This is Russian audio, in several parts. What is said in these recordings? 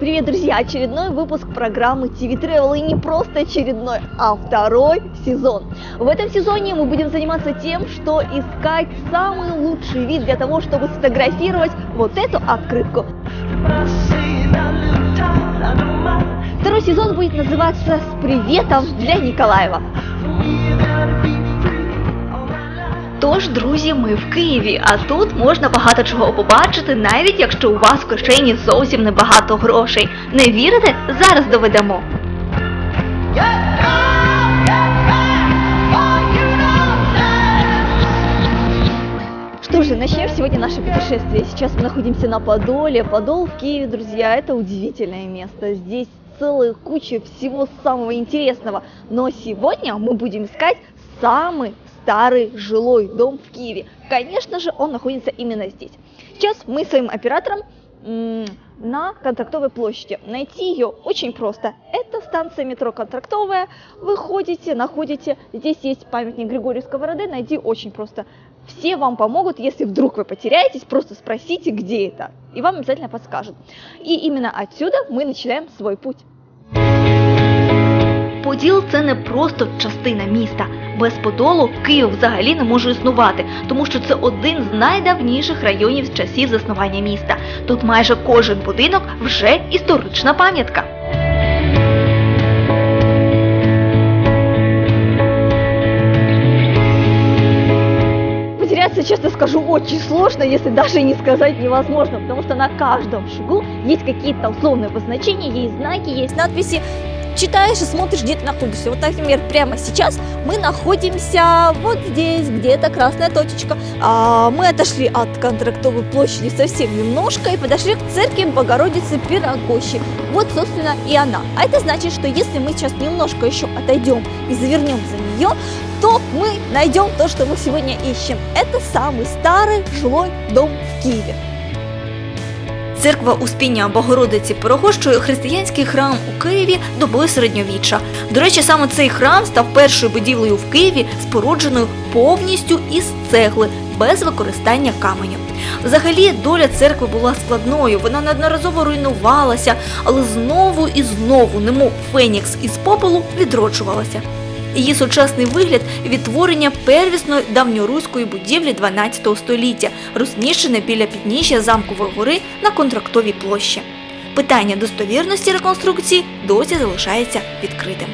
друзья, очередной выпуск программы TV Travel. И не просто очередной, а второй сезон. В этом сезоне мы будем заниматься тем, что искать самый лучший вид для того, чтобы сфотографировать вот эту открытку. Второй сезон будет называться «С приветом для Николаева». Тож, друзі, ми в Києві, а тут можна багато чого побачити, навіть якщо у вас в кишені зовсім небагато грошей. Не вірите? Зараз доведемо. Что же, начнем сегодня наше путешествие. Сейчас мы находимся на Подоле. Подол в Киеве, друзья, это удивительное место. Здесь целая куча всего самого интересного. Но сегодня мы будем искать самый старый жилой дом в Киеве. Конечно же, он находится именно здесь. Сейчас мы своим оператором на Контрактовой площади. Найти ее очень просто. Это станция метро Контрактовая. Вы ходите, находите. Здесь есть памятник Григорию Сковороды. Найти очень просто. Все вам помогут, если вдруг вы потеряетесь, просто спросите, где это. И вам обязательно подскажут. И именно отсюда мы начинаем свой путь. Поділ це не просто частина міста. Без Подолу Київ взагалі не може існувати, тому що це один з найдавніших районів з часів заснування міста. Тут майже кожен будинок вже історична пам'ятка. Потеряться, честно скажу, очень сложно, если даже не сказать невозможно, потому что на каждом шагу есть какие-то условные обозначения, есть знаки, есть надписи, читаешь и смотришь, где ты находишься. Вот, например, прямо сейчас мы находимся вот здесь, где-то красная точечка. А, мы отошли от контрактовой площади совсем немножко и подошли к церкви Богородицы Пирогощи. Вот, собственно, и она. А это значит, что если мы сейчас немножко еще отойдем и завернем за нее, то мы найдем то, что мы сегодня ищем. Это самый старый жилой дом в Киеве. Церква Успіння Богородиці Порогощої християнський храм у Києві доби середньовіччя. До речі, саме цей храм став першою будівлею в Києві, спорудженою повністю із цегли, без використання каменю. Взагалі, доля церкви була складною, вона неодноразово руйнувалася, але знову і знову, немов Фенікс із попелу, відроджувалася. Її сучасний вигляд відтворення первісної давньоруської будівлі 12 століття, розміщене біля підніжжя замкової гори на контрактовій площі. Питання достовірності реконструкції досі залишається відкритим.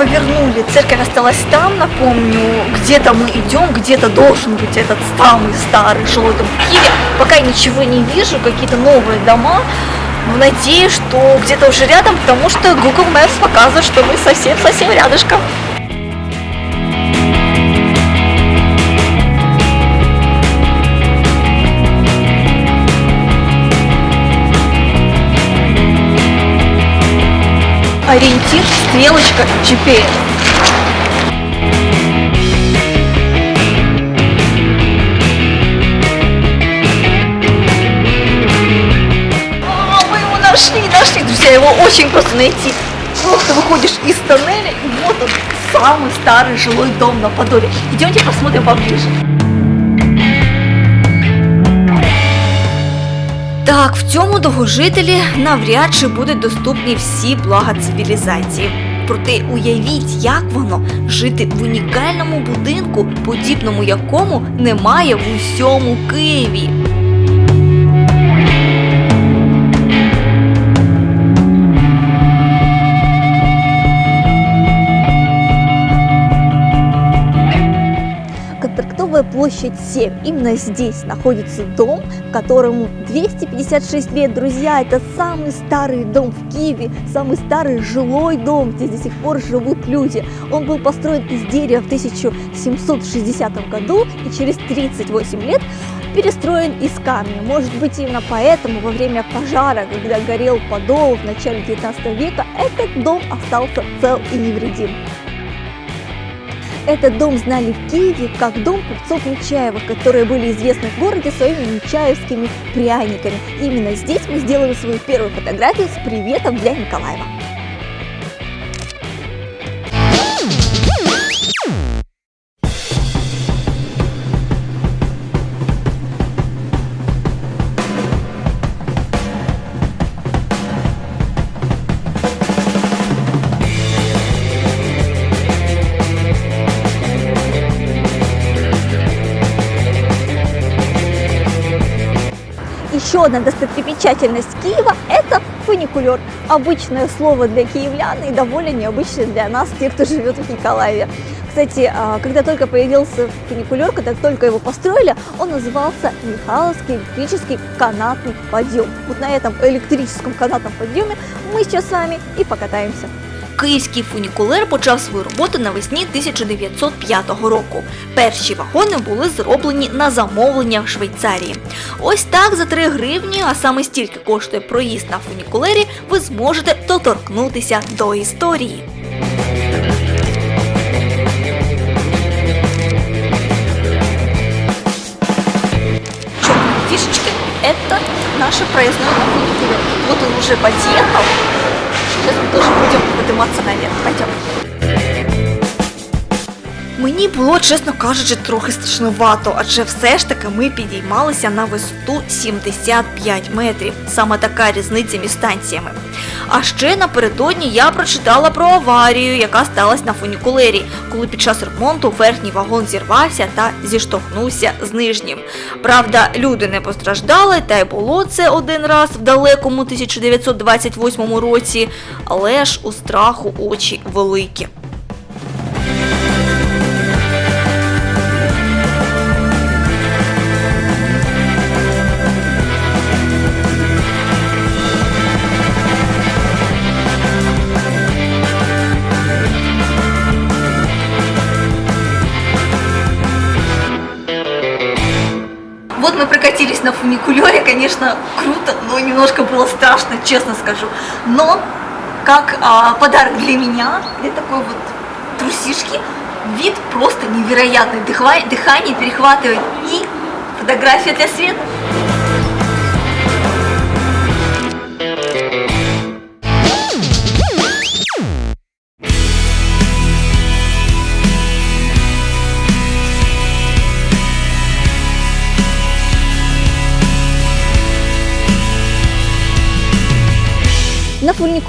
Повернули, церковь осталась там, напомню, где-то мы идем, где-то должен быть этот самый старый жилой дом в Киеве. Пока я ничего не вижу, какие-то новые дома, но надеюсь, что где-то уже рядом, потому что Google Maps показывает, что мы совсем-совсем рядышком. Ориентир, стрелочка, GPS. Нашли, нашли, друзья, его очень просто найти. Просто выходишь из тоннеля, и вот он, самый старый жилой дом на Подоле. Идемте посмотрим поближе. Так, в цьому довгожителі навряд чи будуть доступні всі блага цивілізації. Проте уявіть, як воно жити в унікальному будинку, подібному якому немає в усьому Києві. Контрактовая площадь 7. Именно здесь находится дом, которому 256 лет, друзья. Это самый старый дом в Киеве, самый старый жилой дом, где до сих пор живут люди. Он был построен из дерева в 1760 году и через 38 лет перестроен из камня. Может быть, именно поэтому во время пожара, когда горел подол в начале 19 века, этот дом остался цел и невредим. Этот дом знали в Киеве как дом купцов Нечаевых, которые были известны в городе своими нечаевскими пряниками. Именно здесь мы сделали свою первую фотографию с приветом для Николаева. Еще одна достопримечательность Киева – это фуникулер. Обычное слово для киевлян и довольно необычное для нас, тех, кто живет в Николаеве. Кстати, а, когда только появился фуникулер, когда только его построили, он назывался Михайловский электрический канатный подъем. Вот на этом электрическом канатном подъеме мы сейчас с вами и покатаемся. Київський фунікулер почав свою роботу навесні 1905 року. Перші вагони були зроблені на замовлення в Швейцарії. Ось так за 3 гривні, а саме стільки коштує проїзд на фунікулері, ви зможете доторкнутися до історії. Чё, фишечки – это наше проездное на фуникулер. Вот он уже подъехал. Сейчас мы тоже будем подниматься наверх. Пойдем. Мені було, чесно кажучи, трохи страшнувато, адже все ж таки ми підіймалися на висоту 75 метрів. Саме така різниця між станціями. А ще напередодні я прочитала про аварію, яка сталася на фунікулері, коли під час ремонту верхній вагон зірвався та зіштовхнувся з нижнім. Правда, люди не постраждали, та й було це один раз в далекому 1928 році, але ж у страху очі великі. Прокатились на фуникулере, конечно, круто, но немножко было страшно, честно скажу. Но как а, подарок для меня, для такой вот трусишки, вид просто невероятный. Дыхание перехватывает и фотография для света.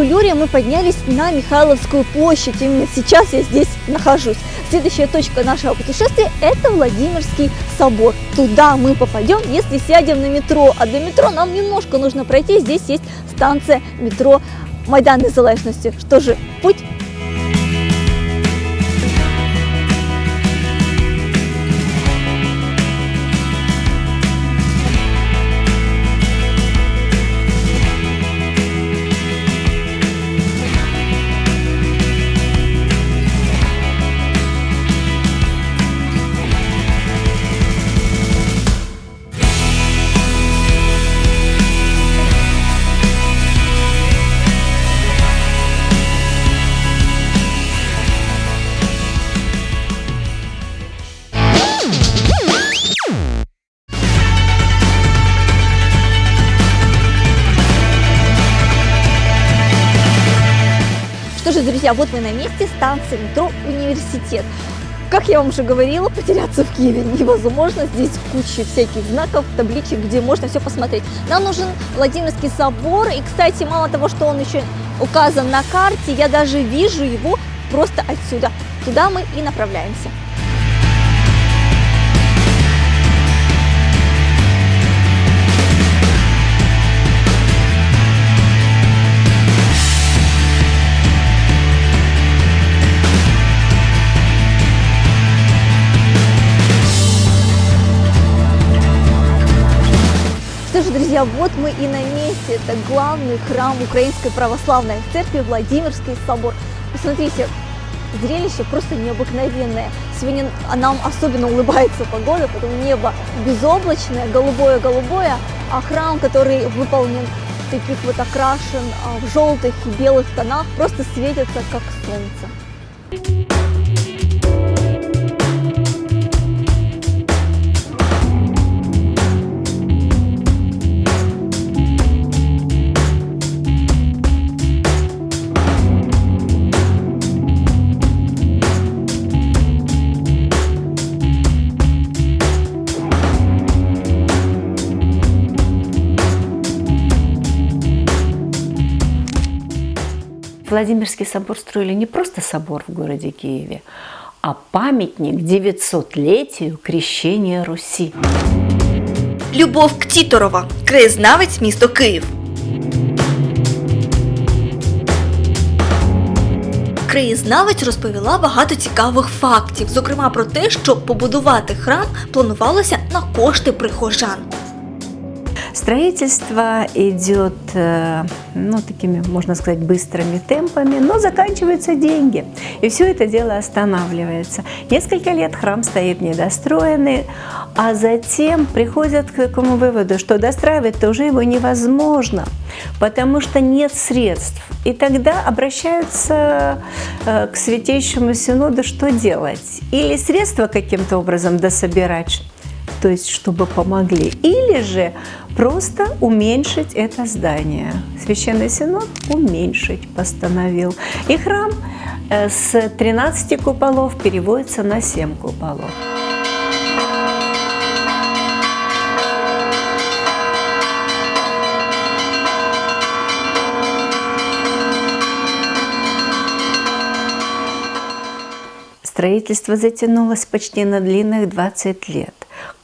Фуникулере мы поднялись на Михайловскую площадь. Именно сейчас я здесь нахожусь. Следующая точка нашего путешествия – это Владимирский собор. Туда мы попадем, если сядем на метро. А до метро нам немножко нужно пройти. Здесь есть станция метро Майдан Незалежности. Что же, путь друзья, вот мы на месте станции метро «Университет». Как я вам уже говорила, потеряться в Киеве невозможно. Здесь куча всяких знаков, табличек, где можно все посмотреть. Нам нужен Владимирский собор. И, кстати, мало того, что он еще указан на карте, я даже вижу его просто отсюда. Туда мы и направляемся. Друзья, вот мы и на месте. Это главный храм Украинской Православной Церкви Владимирский собор. Посмотрите, зрелище просто необыкновенное. Сегодня нам особенно улыбается погода, потому небо безоблачное, голубое-голубое, а храм, который выполнен таких вот окрашен а, в желтых и белых тонах, просто светится как солнце. Владимирский собор строили не просто собор в городе Киеве, а памятник 900-летию крещения Руси. Любов Ктіторова, краєзнавець місто Київ. Краєзнавець розповіла багато цікавих фактів, зокрема про те, що побудувати храм планувалося на кошти прихожан. Строительство идет, э, ну, такими, можно сказать, быстрыми темпами, но заканчиваются деньги. И все это дело останавливается. Несколько лет храм стоит недостроенный, а затем приходят к такому выводу, что достраивать-то уже его невозможно, потому что нет средств. И тогда обращаются э, к Святейшему Синоду, что делать? Или средства каким-то образом дособирать, то есть чтобы помогли, или же просто уменьшить это здание. Священный Синод уменьшить постановил. И храм э, с 13 куполов переводится на 7 куполов. Строительство затянулось почти на длинных 20 лет.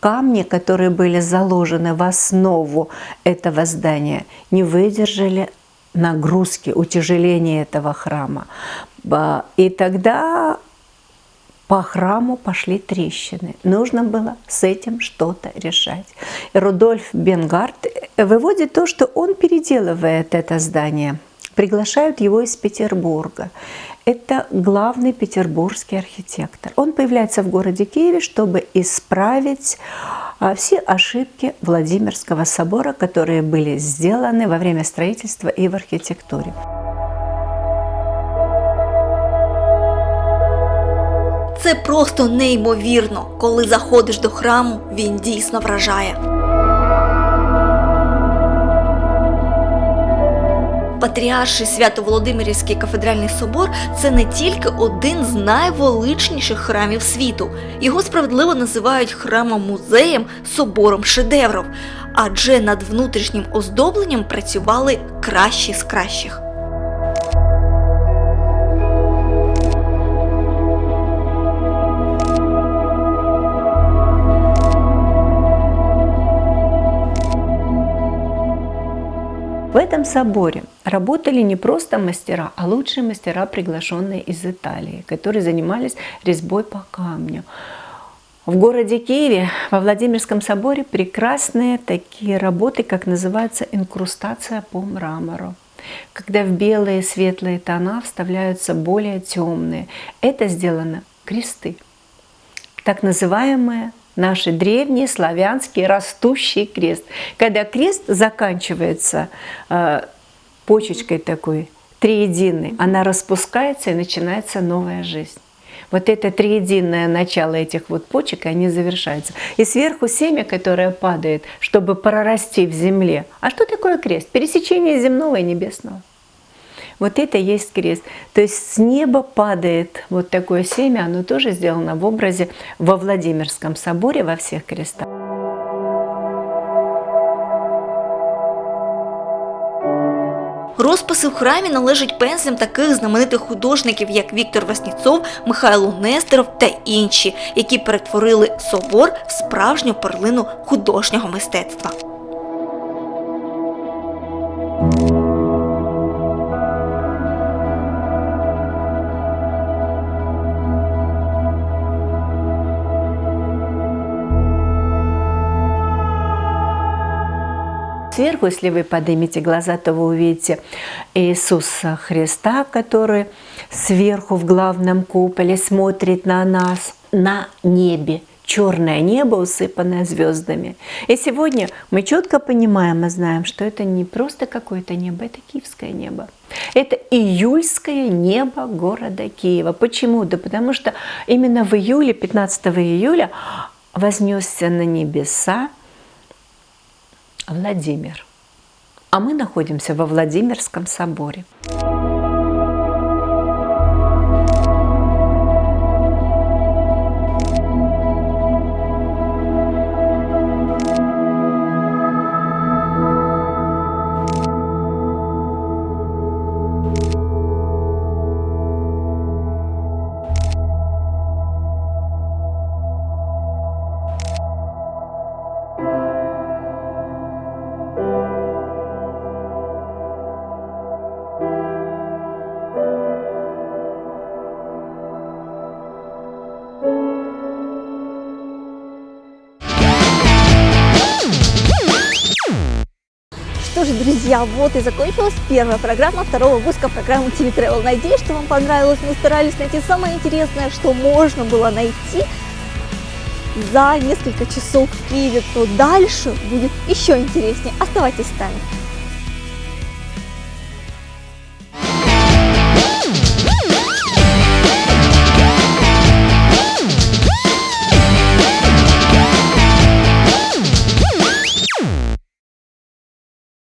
Камни, которые были заложены в основу этого здания, не выдержали нагрузки, утяжеления этого храма. И тогда по храму пошли трещины. Нужно было с этим что-то решать. И Рудольф Бенгард выводит то, что он переделывает это здание. Приглашают его из Петербурга. Это главный петербургский архитектор. Он появляется в городе Киеве, чтобы исправить а, все ошибки Владимирского собора, которые были сделаны во время строительства и в архитектуре. Це просто неймовірно. Коли заходиш до храму, він дійсно вражає. Патріарший Свято-Володимирівський кафедральний собор це не тільки один з найвеличніших храмів світу. Його справедливо називають храмом-музеєм, собором шедевров, адже над внутрішнім оздобленням працювали кращі з кращих. В этом соборе работали не просто мастера, а лучшие мастера, приглашенные из Италии, которые занимались резьбой по камню. В городе Киеве, во Владимирском соборе прекрасные такие работы, как называется инкрустация по мрамору. Когда в белые светлые тона вставляются более темные. Это сделано кресты. Так называемые наши древние славянский растущий крест. Когда крест заканчивается э, почечкой такой, триединой, она распускается и начинается новая жизнь. Вот это триединное начало этих вот почек, и они завершаются. И сверху семя, которое падает, чтобы прорасти в земле. А что такое крест? Пересечение земного и небесного. Вот это есть крест. То есть с неба падает вот такое семя, оно тоже сделано в образе во Владимирском соборе во всех крестах. Розписи в храмі належать пензлям таких знаменитих художників, як Віктор Васніцов, Михайло Нестеров та інші, які перетворили собор в справжню перлину художнього мистецтва. Сверху, если вы поднимете глаза, то вы увидите Иисуса Христа, который сверху в главном куполе смотрит на нас на небе. Черное небо, усыпанное звездами. И сегодня мы четко понимаем и знаем, что это не просто какое-то небо, это киевское небо. Это июльское небо города Киева. Почему? Да потому что именно в июле, 15 июля, вознесся на небеса Владимир. А мы находимся во Владимирском соборе. Друзья, вот и закончилась первая программа второго выпуска программы TV. Надеюсь, что вам понравилось. Мы старались найти самое интересное, что можно было найти за несколько часов в Киеве, то дальше будет еще интереснее. Оставайтесь с нами.